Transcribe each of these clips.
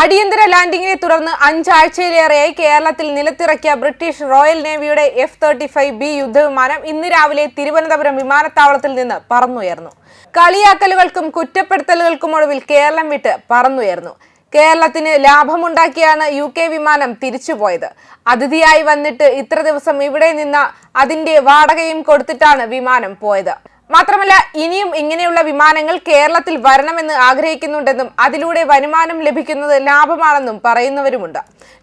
അടിയന്തര ലാൻഡിങ്ങിനെ തുടർന്ന് അഞ്ചാഴ്ചയിലേറെയായി കേരളത്തിൽ നിലത്തിറക്കിയ ബ്രിട്ടീഷ് റോയൽ നേവിയുടെ എഫ് തേർട്ടി ഫൈവ് ബി യുദ്ധവിമാനം ഇന്ന് രാവിലെ തിരുവനന്തപുരം വിമാനത്താവളത്തിൽ നിന്ന് പറന്നുയർന്നു. കളിയാക്കലുകൾക്കും കുറ്റപ്പെടുത്തലുകൾക്കും ഒടുവിൽ കേരളം വിട്ട് പറന്നുയർന്നു. കേരളത്തിന് ലാഭമുണ്ടാക്കിയാണ് യു കെ വിമാനം തിരിച്ചുപോയത്. അതിഥിയായി വന്നിട്ട് ഇത്ര ദിവസം ഇവിടെ നിന്ന അതിന്റെ വാടകയും കൊടുത്തിട്ടാണ് വിമാനം പോയത്. മാത്രമല്ല ഇനിയും ഇങ്ങനെയുള്ള വിമാനങ്ങൾ കേരളത്തിൽ വരണമെന്ന് ആഗ്രഹിക്കുന്നുണ്ടെന്നും അതിലൂടെ വരുമാനം ലഭിക്കുന്നത് ലാഭമാണെന്നും പറയുന്നവരുമുണ്ട്.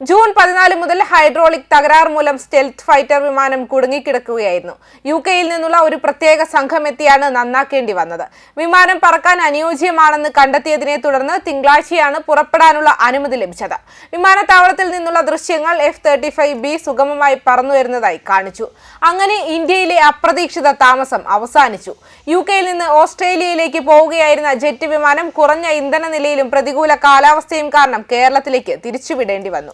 ജൂൺ പതിനാല് മുതൽ ഹൈഡ്രോളിക് തകരാർ മൂലം സ്റ്റെൽത്ത് ഫൈറ്റർ വിമാനം കുടുങ്ങിക്കിടക്കുകയായിരുന്നു. യു കെയിൽ നിന്നുള്ള ഒരു പ്രത്യേക സംഘം എത്തിയാണ് നന്നാക്കേണ്ടി വന്നത്. വിമാനം പറക്കാൻ അനുയോജ്യമാണെന്ന് കണ്ടെത്തിയതിനെ തുടർന്ന് തിങ്കളാഴ്ചയാണ് പുറപ്പെടാനുള്ള അനുമതി ലഭിച്ചത്. വിമാനത്താവളത്തിൽ നിന്നുള്ള ദൃശ്യങ്ങൾ എഫ് തേർട്ടി ഫൈവ് ബി സുഗമമായി പറന്നു വരുന്നതായി കാണിച്ചു. അങ്ങനെ ഇന്ത്യയിലെ അപ്രതീക്ഷിത താമസം അവസാനിച്ചു. യു കെയിൽ നിന്ന് ഓസ്ട്രേലിയയിലേക്ക് പോവുകയായിരുന്ന ജെറ്റ് വിമാനം കുറഞ്ഞ ഇന്ധന നിലയിലും പ്രതികൂല കാലാവസ്ഥയും കാരണം കേരളത്തിലേക്ക് തിരിച്ചുവിടേണ്ടി വന്നു.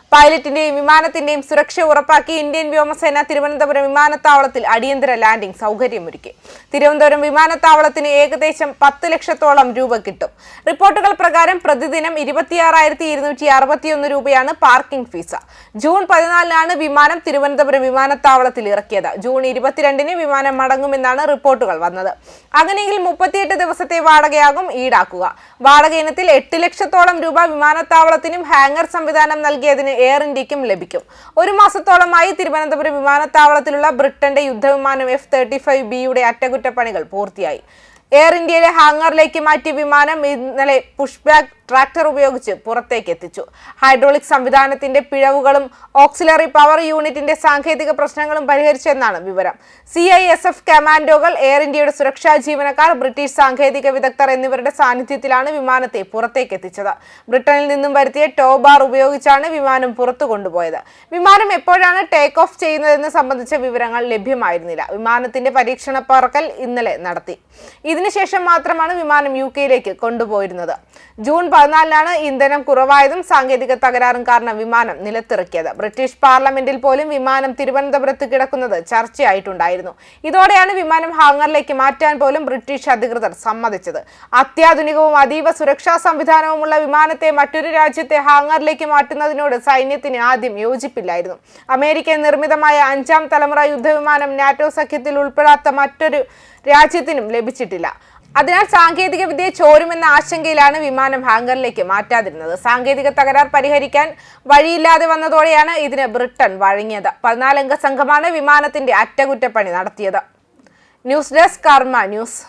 പൈലറ്റിന്റെയും വിമാനത്തിന്റെയും സുരക്ഷ ഉറപ്പാക്കി ഇന്ത്യൻ വ്യോമസേന തിരുവനന്തപുരം വിമാനത്താവളത്തിൽ അടിയന്തര ലാൻഡിംഗ് സൗകര്യമൊരുക്കി. തിരുവനന്തപുരം വിമാനത്താവളത്തിന് ഏകദേശം പത്ത് ലക്ഷത്തോളം രൂപ കിട്ടും. റിപ്പോർട്ടുകൾ പ്രകാരം പ്രതിദിനം ഇരുപത്തിയാറായിരത്തി ഇരുന്നൂറ്റി അറുപത്തിയൊന്ന് രൂപയാണ് പാർക്കിംഗ് ഫീസ്. ജൂൺ പതിനാലിനാണ് വിമാനം തിരുവനന്തപുരം വിമാനത്താവളത്തിൽ ഇറക്കിയത്. ജൂൺ ഇരുപത്തിരണ്ടിന് വിമാനം മടങ്ങുമെന്നാണ് റിപ്പോർട്ടുകൾ വന്നത്. അങ്ങനെയെങ്കിൽ മുപ്പത്തിയെട്ട് ദിവസത്തെ വാടകയാകും ഈടാക്കുക. വാടക ഇനത്തിൽ എട്ട് ലക്ഷത്തോളം രൂപ വിമാനത്താവളത്തിനും ഹാങ്ങർ സംവിധാനം നൽകിയതിന് എയർ ഇന്ത്യക്കും ലഭിക്കും. ഒരു മാസത്തോളമായി തിരുവനന്തപുരം വിമാനത്താവളത്തിലുള്ള ബ്രിട്ടന്റെ യുദ്ധവിമാനം എഫ് തേർട്ടി ഫൈവ് ബിയുടെ അറ്റകുറ്റപ്പണികൾ പൂർത്തിയായി. എയർ ഇന്ത്യയിലെ ഹാങ്ങറിലേക്ക് മാറ്റിയ വിമാനം ഇന്നലെ പുഷ്ബാക്ക് ട്രാക്ടർ ഉപയോഗിച്ച് പുറത്തേക്ക് എത്തിച്ചു. ഹൈഡ്രോളിക് സംവിധാനത്തിന്റെ പിഴവുകളും ഓക്സിലറി പവർ യൂണിറ്റിന്റെ സാങ്കേതിക പ്രശ്നങ്ങളും പരിഹരിച്ചെന്നാണ് വിവരം. സി ഐ എസ് എഫ് കമാൻഡോകൾ എയർ ഇന്ത്യയുടെ സുരക്ഷാ ജീവനക്കാർ ബ്രിട്ടീഷ് സാങ്കേതിക വിദഗ്ധർ എന്നിവരുടെ സാന്നിധ്യത്തിലാണ് വിമാനത്തെ പുറത്തേക്ക് എത്തിച്ചത്. ബ്രിട്ടനിൽ നിന്നും വരുത്തിയ ടോ ബാർ ഉപയോഗിച്ചാണ് വിമാനം പുറത്തു കൊണ്ടുപോയത്. വിമാനം എപ്പോഴാണ് ടേക്ക് ഓഫ് ചെയ്യുന്നതെന്ന് സംബന്ധിച്ച വിവരങ്ങൾ ലഭ്യമായിരുന്നില്ല. വിമാനത്തിന്റെ പരീക്ഷണ പറക്കൽ ഇന്നലെ നടത്തി. ഇതിനുശേഷം മാത്രമാണ് വിമാനം യു കെയിലേക്ക് കൊണ്ടുപോയിരുന്നത്. ജൂൺ പതിനാലിനാണ് ഇന്ധനം കുറവായതും സാങ്കേതിക തകരാറും കാരണം വിമാനം നിലത്തിറക്കിയത്. ബ്രിട്ടീഷ് പാർലമെന്റിൽ പോലും വിമാനം തിരുവനന്തപുരത്ത് കിടക്കുന്നത് ചർച്ചയായിട്ടുണ്ടായിരുന്നു. ഇതോടെയാണ് വിമാനം ഹാങ്ങറിലേക്ക് മാറ്റാൻ പോലും ബ്രിട്ടീഷ് അധികൃതർ സമ്മതിച്ചത്. അത്യാധുനികവും അതീവ സുരക്ഷാ സംവിധാനവുമുള്ള വിമാനത്തെ മറ്റൊരു രാജ്യത്തെ ഹാങ്ങറിലേക്ക് മാറ്റുന്നതിനോട് സൈന്യത്തിന് ആദ്യം യോജിപ്പില്ലായിരുന്നു. അമേരിക്കൻ നിർമ്മിതമായ അഞ്ചാം തലമുറ യുദ്ധവിമാനം നാറ്റോ സഖ്യത്തിൽ ഉൾപ്പെടാത്ത മറ്റൊരു രാജ്യത്തിനും ലഭിച്ചിട്ടില്ല. അതിനാൽ സാങ്കേതിക വിദ്യ ചോരുമെന്ന ആശങ്കയിലാണ് വിമാനം ഹാങ്കറിലേക്ക് മാറ്റാതിരുന്നത്. സാങ്കേതിക തകരാർ പരിഹരിക്കാൻ വഴിയില്ലാതെ വന്നതോടെയാണ് ഇതിന് ബ്രിട്ടൻ വഴങ്ങിയത്. പതിനാലംഗ സംഘമാണ് വിമാനത്തിന്റെ അറ്റകുറ്റപ്പണി നടത്തിയത്. News desk Karma news.